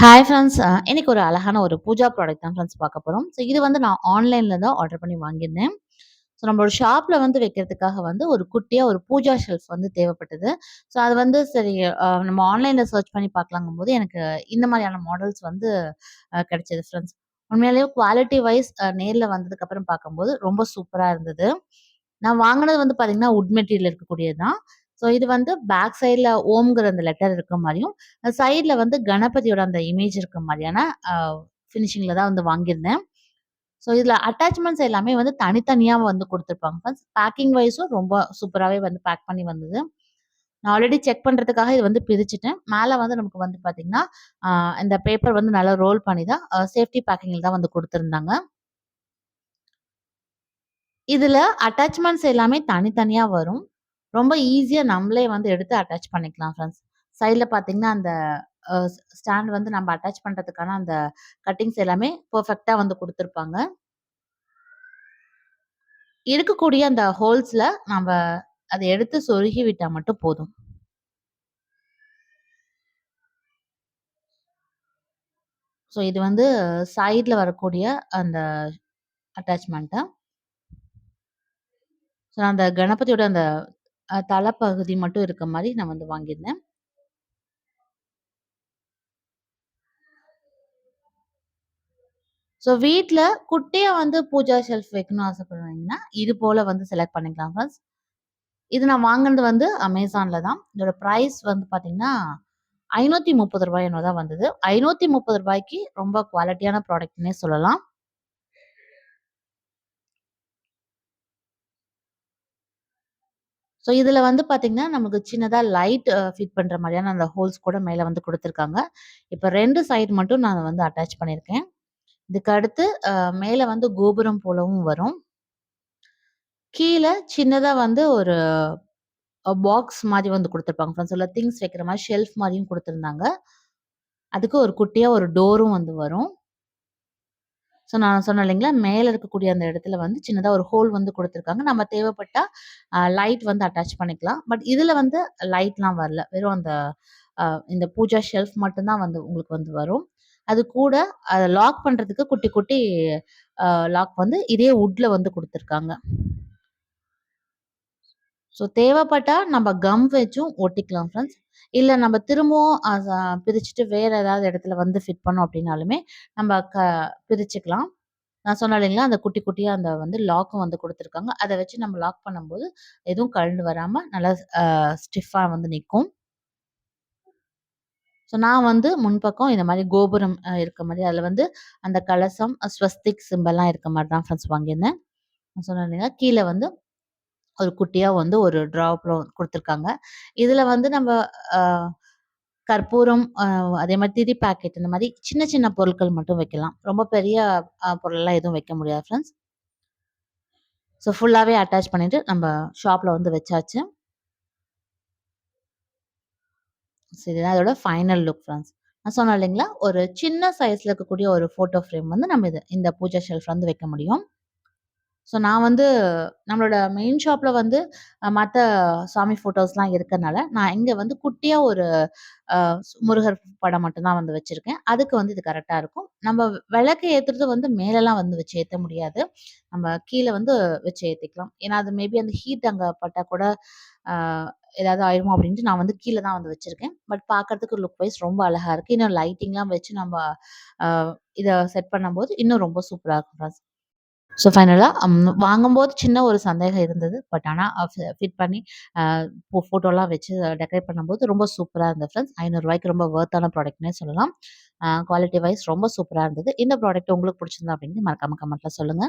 Hi friends. எனக்கு இன்னைக்கு ஒரு அழகான ஒரு பூஜா ப்ராடக்ட் தான் ஃப்ரெண்ட்ஸ் பார்க்க போகிறோம் ஸோ இது வந்து நான் ஆன்லைனில் தான் ஆர்டர் பண்ணி வாங்கியிருந்தேன். ஸோ நம்மளோட ஷாப்பில் வந்து வைக்கிறதுக்காக வந்து ஒரு குட்டியாக ஒரு பூஜா ஷெல்ஃப் வந்து தேவைப்பட்டது. ஸோ அது வந்து சரி நம்ம ஆன்லைனில் சர்ச் பண்ணி பார்க்கலாங்கும் போது எனக்கு இந்த மாதிரியான மாடல்ஸ் வந்து கிடைச்சது ஃப்ரெண்ட்ஸ். உண்மையிலேயே குவாலிட்டி வைஸ் நேரில் வந்ததுக்கப்புறம் பார்க்கும்போது ரொம்ப சூப்பராக இருந்தது. நான் வாங்கினது வந்து பார்த்தீங்கன்னா, உட் மெட்டீரியல் இருக்கக்கூடியது தான். ஸோ இது வந்து பேக் சைடில் ஓம்ங்கிற அந்த லெட்டர் இருக்க மாதிரியும் சைடில் வந்து கணபதியோட அந்த இமேஜ் இருக்க மாதிரியான ஃபினிஷிங்கில் ஃபினிஷிங்ல தான் வந்து வாங்கியிருந்தேன். ஸோ இதுல அட்டாச்மெண்ட்ஸ் எல்லாமே வந்து தனித்தனியா வந்து கொடுத்துருப்பாங்க ஃப்ரெண்ட்ஸ். பேக்கிங் வைஸும் ரொம்ப சூப்பராவே வந்து பேக் பண்ணி வந்தது. நான் ஆல்ரெடி செக் பண்றதுக்காக இது வந்து பிரிச்சுட்டேன். மேல வந்து நமக்கு வந்து பார்த்தீங்கன்னா, இந்த பேப்பர் வந்து நல்லா ரோல் பண்ணி தான் சேஃப்டி பேக்கிங்கில் தான் வந்து கொடுத்துருந்தாங்க இதுல அட்டாச்மெண்ட்ஸ் எல்லாமே தனித்தனியாக வரும். ரொம்ப ஈஸியாக நம்மளே வந்து எடுத்து அட்டாச் பண்ணிக்கலாம் ஃப்ரெண்ட்ஸ். சைடில் பார்த்தீங்கன்னா, அந்த ஸ்டாண்ட் வந்து நம்ம அட்டாச் பண்ணுறதுக்கான அந்த கட்டிங்ஸ் எல்லாமே பர்ஃபெக்டாக வந்து கொடுத்துருப்பாங்க இருக்கக்கூடிய அந்த ஹோல்ஸில் நம்ம அதை எடுத்து சொருகி விட்டால் மட்டும் போதும். ஸோ இது வந்து சைடில் வரக்கூடிய அந்த அட்டாச்மெண்ட்டை ஸோ அந்த கணபதியோட அந்த தலைப்பகுதி மட்டும் இருக்க மாதிரி நான் வந்து வாங்கியிருந்தேன். ஸோ வீட்டில் குட்டியாக வந்து பூஜா ஷெல்ஃப் வைக்கணும்னு ஆசைப்படுறீங்கன்னா, இது போல் வந்து செலக்ட் பண்ணிக்கலாம் ஃப்ரெண்ட்ஸ். இது நான் வாங்கினது வந்து அமேசானில் தான். இதோட ப்ரைஸ் வந்து பார்த்தீங்கன்னா, ஐநூற்றி முப்பது ரூபாய் தான் வந்தது. ஐநூற்றி முப்பது ரூபாய்க்கு ரொம்ப குவாலிட்டியான ப்ராடக்ட்னே சொல்லலாம். ஸோ இதில் வந்து பார்த்தீங்கன்னா, நமக்கு சின்னதாக லைட் ஃபிட் பண்ணுற மாதிரியான அந்த ஹோல்ஸ் கூட மேலே வந்து கொடுத்துருக்காங்க இப்போ ரெண்டு சைடு மட்டும் நான் வந்து அட்டாச் பண்ணியிருக்கேன். இதுக்கு அடுத்து மேலே வந்து கோபுரம் போலவும் வரும். கீழே சின்னதாக வந்து ஒரு பாக்ஸ் மாதிரி வந்து கொடுத்துருப்பாங்க ஃப்ரெண்ட்ஸ். உள்ள திங்ஸ் வைக்கிற மாதிரி ஷெல்ஃப் மாதிரியும் கொடுத்துருந்தாங்க அதுக்கு ஒரு குட்டியாக ஒரு டோரும் வந்து வரும். ஸோ நான் சொன்னேன் இல்லைங்களா, மேலே இருக்கக்கூடிய அந்த இடத்துல வந்து சின்னதாக ஒரு ஹோல் வந்து கொடுத்துருக்காங்க நம்ம தேவைப்பட்டா லைட் வந்து அட்டாச் பண்ணிக்கலாம். பட் இதில் வந்து லைட்லாம் வரல. வெறும் அந்த இந்த பூஜா ஷெல்ஃப் மட்டும்தான் வந்து உங்களுக்கு வந்து வரும். அது கூட அதை லாக் பண்ணுறதுக்கு குட்டி குட்டி லாக் வந்து இதே வுட்டில் வந்து கொடுத்துருக்காங்க ஸோ தேவைப்பட்டால் நம்ம கம் வச்சும் ஒட்டிக்கலாம் ஃப்ரெண்ட்ஸ். இல்லை நம்ம திரும்பவும் பிரிச்சுட்டு வேற ஏதாவது இடத்துல வந்து ஃபிட் பண்ணோம் அப்படின்னாலுமே நம்ம க பிரிச்சுக்கலாம். நான் சொன்ன இல்லைங்களா, அந்த குட்டி குட்டியாக அந்த வந்து லாக்கும் வந்து கொடுத்துருக்காங்க அதை வச்சு நம்ம லாக் பண்ணும்போது, எதுவும் கழண்டு வராமல் நல்லா ஸ்டிஃபாக வந்து நிற்கும் ஸோ நான் வந்து முன்பக்கம் இந்த மாதிரி கோபுரம் இருக்க மாதிரி அதில் வந்து அந்த கலசம், ஸ்வஸ்திக் சிம்பல்லாம் இருக்க மாதிரி தான் ஃப்ரெண்ட்ஸ் வாங்கியிருந்தேன். நான் சொன்னேன் இல்லைங்களா, வந்து ஒரு குட்டியா வந்து ஒரு ட்ராப்ல கொடுத்துருக்காங்க இதுல வந்து நம்ம கற்பூரம், அதே மாதிரி திரி பாக்கெட் இந்த மாதிரி சின்ன சின்ன பொருட்கள் மட்டும் வைக்கலாம். ரொம்ப பெரிய அ பொருள்லாம் எதுவும் வைக்க முடியாது ஃப்ரெண்ட்ஸ். ஸோ ஃபுல்லாகவே அட்டாச் பண்ணிட்டு நம்ம ஷாப்பில் வந்து வச்சாச்சு. சரிதான் அதோட ஃபைனல் லுக் ஃப்ரெண்ட்ஸ். நான் சொன்னேன் இல்லைங்களா, ஒரு சின்ன சைஸில் இருக்கக்கூடிய ஒரு ஃபோட்டோ ஃப்ரேம் வந்து நம்ம இது இந்த பூஜா ஷெல்ஃப் வந்து வைக்க முடியும். ஸோ நான் வந்து நம்மளோட மெயின் ஷாப்பில் வந்து மற்ற சாமி ஃபோட்டோஸ்லாம் இருக்கனால, நான் இங்கே வந்து குட்டியாக ஒரு முருகர் படம் மட்டும்தான் வந்து வச்சுருக்கேன் அதுக்கு வந்து இது கரெக்டாக இருக்கும். நம்ம விளக்கு ஏற்றுறது வந்து மேலலாம் வந்து வச்சு ஏற்ற முடியாது. நம்ம கீழே வந்து வச்சு ஏற்றிக்கலாம் ஏன்னா, அது மேபி அந்த ஹீட் அங்கே பட்டால் கூட ஏதாவது ஆயிடுமோ அப்படின்ட்டு நான் வந்து கீழே தான் வந்து வச்சுருக்கேன் பட் பார்க்கறதுக்கு லுக் வைஸ் ரொம்ப அழகாக இருக்குது இன்னும் லைட்டிங்லாம் வச்சு நம்ம இதை செட் பண்ணும்போது இன்னும் ரொம்ப சூப்பராக இருக்கும் ஃப்ரெண்ட்ஸ். ஸோ ஃபைனலா um, வாங்கும்போது சின்ன ஒரு சந்தேகம் இருந்தது. பட் ஆனால் ஃபிட் பண்ணி ஃபோட்டோலாம் வச்சு டெக்கரேட் பண்ணும்போது ரொம்ப சூப்பராக இருந்தது ஃப்ரெண்ட்ஸ். ஐநூறுரூவாய்க்கு ரொம்ப வொர்த்தான ப்ராடக்ட்னே சொல்லலாம். குவாலிட்டி வைஸ் ரொம்ப சூப்பராக இருந்தது. இந்த ப்ராடக்ட் உங்களுக்கு பிடிச்சிருந்தா அப்படின்னு மறக்காம கமெண்ட்டில் சொல்லுங்க.